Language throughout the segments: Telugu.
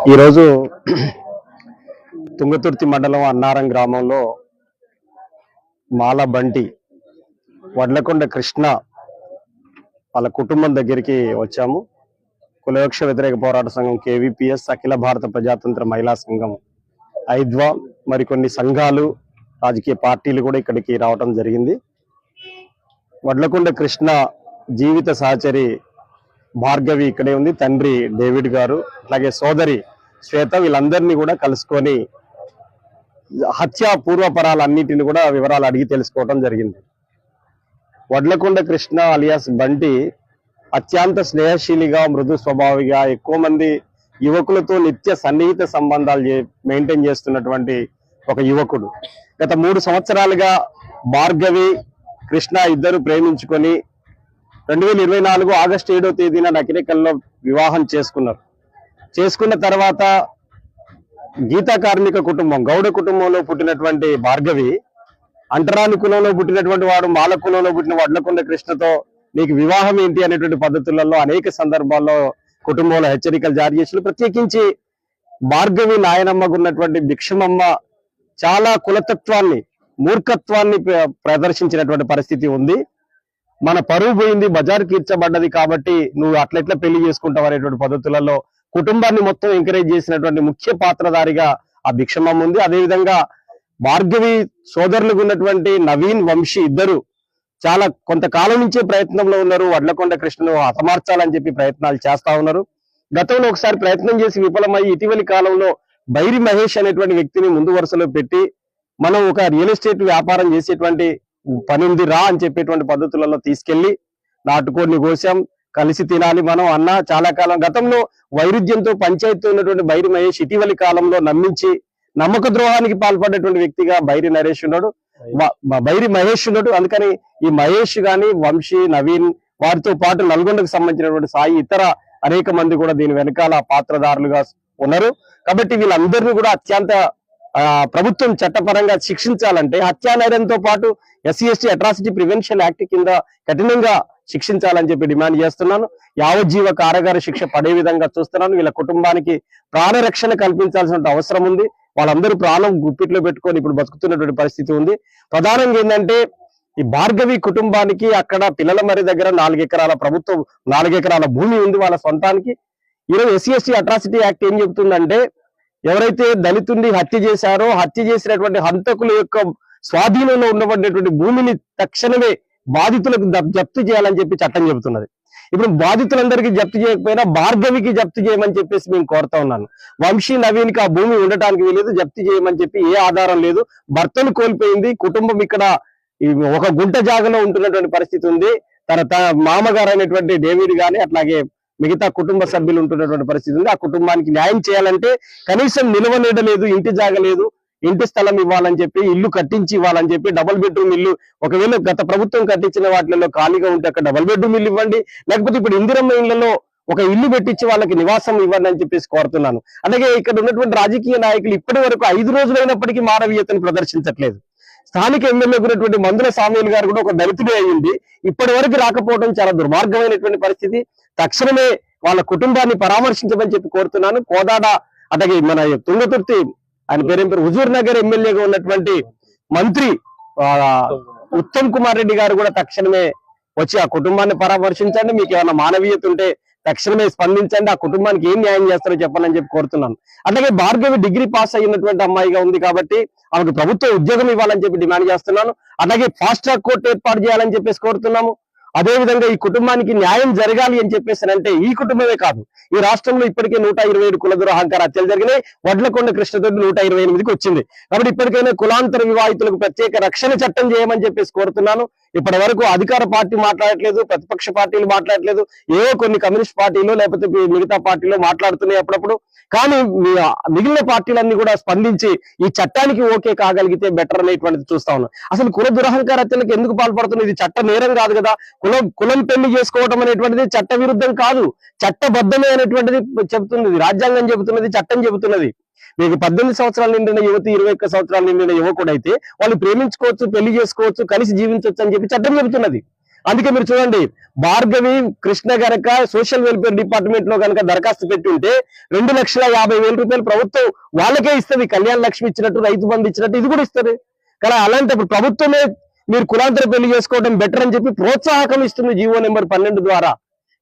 ఈరోజు తుంగతుర్తి మండలం అన్నారం గ్రామంలో మాల బంటి వడ్లకొండ కృష్ణ వాళ్ళ కుటుంబం దగ్గరికి వచ్చాము. కులవృక్ష వ్యతిరేక పోరాట సంఘం కేవీపీఎస్ అఖిల భారత ప్రజాతంత్ర మహిళా సంఘం ఐద్వా మరికొన్ని సంఘాలు రాజకీయ పార్టీలు కూడా ఇక్కడికి రావటం జరిగింది. వడ్లకొండ కృష్ణ జీవిత సహచరి భార్గవి ఇక్కడే ఉంది తండ్రి డేవిడ్ గారు అలాగే సోదరి శ్వేత వీళ్ళందరినీ కూడా కలుసుకొని హత్య పూర్వపరాలన్నిటిని కూడా వివరాలు అడిగి తెలుసుకోవడం జరిగింది. వడ్లకొండ కృష్ణ అలియాస్ బంటి అత్యంత స్నేహశీలిగా మృదు స్వభావిగా ఎక్కువ మంది యువకులతో నిత్య సన్నిహిత సంబంధాలు చే- మెయింటైన్ చేస్తున్నటువంటి ఒక యువకుడు. గత మూడు సంవత్సరాలుగా భార్గవి కృష్ణ ఇద్దరు ప్రేమించుకొని రెండు వేల ఇరవై నాలుగు ఆగస్టు ఏడో తేదీన నకిరేకల్లో వివాహం చేసుకున్నారు. చేసుకున్న తర్వాత గీతా కార్మిక కుటుంబం గౌడ కుటుంబంలో పుట్టినటువంటి భార్గవి అంటరాని కులంలో పుట్టినటువంటి వాడు మాల కులంలో పుట్టిన వడ్లకొండ కృష్ణతో నీకు వివాహం ఏంటి అనేటువంటి పద్ధతులలో అనేక సందర్భాల్లో కుటుంబంలో హెచ్చరికలు జారీ చేసిన ప్రత్యేకించి భార్గవి నాయనమ్మకు ఉన్నటువంటి భిక్షమమ్మ చాలా కులతత్వాన్ని మూర్ఖత్వాన్ని ప్ర- ప్రదర్శించినటువంటి పరిస్థితి ఉంది. మన పరువు పోయింది బజార్ తీర్చబడ్డది కాబట్టి నువ్వు అట్లెట్లా పెళ్ళి చేసుకుంటావు అనేటువంటి పద్ధతులలో కుటుంబాన్ని మొత్తం ఎంకరేజ్ చేసినటువంటి ముఖ్య పాత్రధారిగా ఆ భిక్షమమ్మ ఉంది. అదేవిధంగా భార్గవి సోదరులకు ఉన్నటువంటి నవీన్ వంశీ ఇద్దరు చాలా కొంతకాలం నుంచే ప్రయత్నంలో ఉన్నారు. వడ్లకొండ కృష్ణను హతమార్చాలని చెప్పి ప్రయత్నాలు చేస్తా ఉన్నారు. గతంలో ఒకసారి ప్రయత్నం చేసి విఫలమై ఇటీవలి కాలంలో బైరి మహేష్ అనేటువంటి వ్యక్తిని ముందు వరుసలో పెట్టి మనం ఒక రియల్ ఎస్టేట్ వ్యాపారం చేసేటువంటి పని ఉంది రా అని చెప్పేటువంటి పద్ధతులలో తీసుకెళ్ళి నాటుకోడిని కోసాం. కలిసి తినాలి మనం అన్న చాలా కాలం గతంలో వైరుధ్యంతో పంచాయతీ ఉన్నటువంటి బైరి మహేష్ ఇటీవలి కాలంలో నమ్మించి నమ్మక ద్రోహానికి పాల్పడేటువంటి వ్యక్తిగా బైరి నరేష్ ఉన్నాడు. బైరి మహేష్ ఉన్నాడు. అందుకని ఈ మహేష్ గాని వంశీ నవీన్ వారితో పాటు నల్గొండకు సంబంధించినటువంటి సాయి ఇతర అనేక మంది కూడా దీని వెనకాల పాత్రధారులుగా ఉన్నారు. కాబట్టి వీళ్ళందరినీ కూడా అత్యంత ప్రభుత్వం చట్టపరంగా శిక్షించాలంటే హత్యానేరంతో పాటు SC ST atrocity prevention act కింద కఠినంగా శిక్షించాలని చెప్పి డిమాండ్ చేస్తున్నాను. యావజ్జీవ కారాగార శిక్ష పడే విధంగా చూస్తున్నాను. వీళ్ళ కుటుంబానికి ప్రాణరక్షణ కల్పించాల్సిన అవసరం ఉంది. వాళ్ళందరూ ప్రాణం గుప్పిట్లో పెట్టుకొని ఇప్పుడు బతుకుతున్నటువంటి పరిస్థితి ఉంది. ప్రధానంగా ఏంటంటే ఈ భార్గవి కుటుంబానికి అక్కడ పిల్లల మరి దగ్గర నాలుగు ఎకరాల ప్రభుత్వం నాలుగెకరాల భూమి ఉంది వాళ్ళ సొంతానికి. ఈరోజు ఎస్సీ ఎస్టీ అట్రాసిటీ యాక్ట్ ఏం చెబుతుందంటే ఎవరైతే దళితుడిని హత్య చేశారో హత్య చేసినటువంటి హంతకుల యొక్క స్వాధీనంలో ఉన్నటువంటి భూమిని తక్షణమే బాధితులకు జప్తు చేయాలని చెప్పి చట్టం చెబుతున్నది. ఇప్పుడు బాధితులందరికీ జప్తు చేయకపోయినా భార్గవికి జప్తు చేయమని చెప్పేసి మేము కోరుతా ఉన్నాను. వంశీ నవీన్కి ఆ భూమి ఉండటానికి వీలేదు జప్తు చేయమని చెప్పి ఏ ఆధారం లేదు. భర్తను కోల్పోయింది కుటుంబం ఇక్కడ ఒక గుంట జాగలో ఉంటున్నటువంటి పరిస్థితి ఉంది. తన తన మామగారు అయినటువంటి డేవిడ్ గాని అట్లాగే మిగతా కుటుంబ సభ్యులు ఉంటున్నటువంటి పరిస్థితి ఉంది. ఆ కుటుంబానికి న్యాయం చేయాలంటే కనీసం నిలవనీడలేదు ఇంటి జాగలేదు ఇంటి స్థలం ఇవ్వాలని చెప్పి ఇల్లు కట్టించి ఇవ్వాలని చెప్పి డబుల్ బెడ్రూమ్ ఇల్లు ఒకవేళ గత ప్రభుత్వం కట్టించిన వాటిలో ఖాళీగా ఉంటే అక్కడ డబుల్ బెడ్రూమ్ ఇల్లు ఇవ్వండి. లేకపోతే ఇప్పుడు ఇందిరమ్మ ఇళ్ళలో ఒక ఇల్లు పెట్టించి వాళ్ళకి నివాసం ఇవ్వండి అని చెప్పేసి కోరుతున్నాను. అలాగే ఇక్కడ ఉన్నటువంటి రాజకీయ నాయకులు ఇప్పటి వరకు ఐదు రోజులైనప్పటికీ మానవీయతను ప్రదర్శించట్లేదు. స్థానిక ఎమ్మెల్యే ఉన్నటువంటి మందుల సామీల్ గారు కూడా ఒక దళితుడే అయ్యింది ఇప్పటి వరకు రాకపోవడం చాలా దుర్మార్గమైనటువంటి పరిస్థితి. తక్షణమే వాళ్ళ కుటుంబాన్ని పరామర్శించమని చెప్పి కోరుతున్నాను. కోదాడ అలాగే మన తుంగతుర్తి ఆయన పేరేం పేరు హుజూర్ నగర్ ఎమ్మెల్యేగా ఉన్నటువంటి మంత్రి ఆ, ఉత్తమ్ కుమార్ రెడ్డి గారు కూడా తక్షణమే వచ్చి ఆ కుటుంబాన్ని పరామర్శించండి. మీకు ఏమైనా మానవీయత ఉంటే తక్షణమే స్పందించండి. ఆ కుటుంబానికి ఏం న్యాయం చేస్తారో చెప్పాలని చెప్పి కోరుతున్నాను. అలాగే భార్గవి డిగ్రీ పాస్ అయినటువంటి అమ్మాయిగా ఉంది కాబట్టి ఆమెకు ప్రభుత్వ ఉద్యోగం ఇవ్వాలని చెప్పి డిమాండ్ చేస్తున్నాను. అలాగే ఫాస్ట్ ట్రాక్ కోర్టు ఏర్పాటు చేయాలని చెప్పేసి కోరుతున్నాము. అదే విధంగా ఈ కుటుంబానికి న్యాయం జరగాలి అని చెప్పేసి అంటే ఈ కుటుంబమే కాదు. ఈ రాష్ట్రంలో ఇప్పటికే నూట ఇరవై ఏడు కుల దురహంకార హత్యలు జరిగినాయి. వడ్లకొండ కృష్ణదొడ్డి నూట ఇరవై ఎనిమిదికి వచ్చింది. కాబట్టి ఇప్పటికైనా కులాంతర వివాహితులకు ప్రత్యేక రక్షణ చట్టం చేయమని చెప్పేసి కోరుతున్నాను. ఇప్పటి వరకు అధికార పార్టీ మాట్లాడట్లేదు ప్రతిపక్ష పార్టీలు మాట్లాడట్లేదు ఏవో కొన్ని కమ్యూనిస్ట్ పార్టీలు లేకపోతే మిగతా పార్టీలు మాట్లాడుతున్నాయి అప్పుడప్పుడు. కానీ మిగిలిన పార్టీలన్నీ కూడా స్పందించి ఈ చట్టానికి ఓకే కాగలిగితే బెటర్ అనేటువంటిది చూస్తా ఉన్నాం అసలు కుల దురహంకార హత్యలకు ఎందుకు పాల్పడుతుంది ఇది చట్ట నేరం కాదు కదా. కులం కులం పెళ్ళి చేసుకోవటం అనేటువంటిది చట్ట విరుద్ధం కాదు. చట్టబద్ధమే అనేటువంటిది చెబుతున్నది. రాజ్యాంగం చెబుతున్నది చట్టం చెబుతున్నది. మీకు పద్దెనిమిది సంవత్సరాలు నిండిన యువతి ఇరవై ఒక్క సంవత్సరాలు నిండిన యువకుడైతే వాళ్ళు ప్రేమించుకోవచ్చు పెళ్ళి చేసుకోవచ్చు కలిసి జీవించవచ్చు అని చెప్పి చట్టం చెబుతున్నది. అందుకే మీరు చూడండి భార్గవి కృష్ణ గనక సోషల్ వెల్ఫేర్ డిపార్ట్మెంట్లో కనుక దరఖాస్తు పెట్టి ఉంటే రెండు లక్షల యాభై వేల రూపాయలు ప్రభుత్వం వాళ్ళకే ఇస్తుంది. కళ్యాణ లక్ష్మి ఇచ్చినట్టు రైతు బంధు ఇచ్చినట్టు ఇది కూడా ఇస్తుంది. కానీ అలాంటప్పుడు ప్రభుత్వమే మీరు కులాంతర పెళ్ళి చేసుకోవడం బెటర్ అని చెప్పి ప్రోత్సాహకం ఇస్తుంది జీవో నెంబర్ పన్నెండు ద్వారా.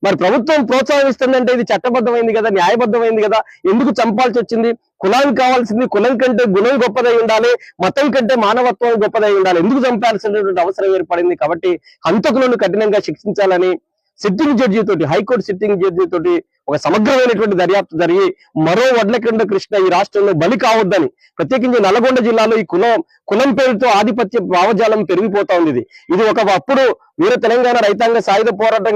మరి ప్రభుత్వం ప్రోత్సాహం ఇస్తుందంటే ఇది చట్టబద్ధమైంది కదా న్యాయబద్ధమైంది కదా? ఎందుకు చంపాల్సి వచ్చింది? కులానికి కావాల్సింది కులం కంటే గుణం గొప్పదై ఉండాలి మతం కంటే మానవత్వం గొప్పదై ఉండాలి. ఎందుకు చంపాల్సినటువంటి అవసరం ఏర్పడింది? కాబట్టి హంతకులను కఠినంగా శిక్షించాలని సిట్టింగ్ జడ్జి తోటి హైకోర్టు సిట్టింగ్ జడ్జి తోటి ఒక సమగ్రమైనటువంటి దర్యాప్తు జరిగి మరో వడ్లకొండ కృష్ణ ఈ రాష్ట్రంలో బలి కావద్దని ప్రత్యేకించి నల్గొండ జిల్లాలో ఈ కులం కులం పేరుతో ఆధిపత్య భావజాలం పెరిగిపోతా ఉంది ఇది. ఒక అప్పుడు వీర తెలంగాణ రైతాంగ సాయుధ పోరాటం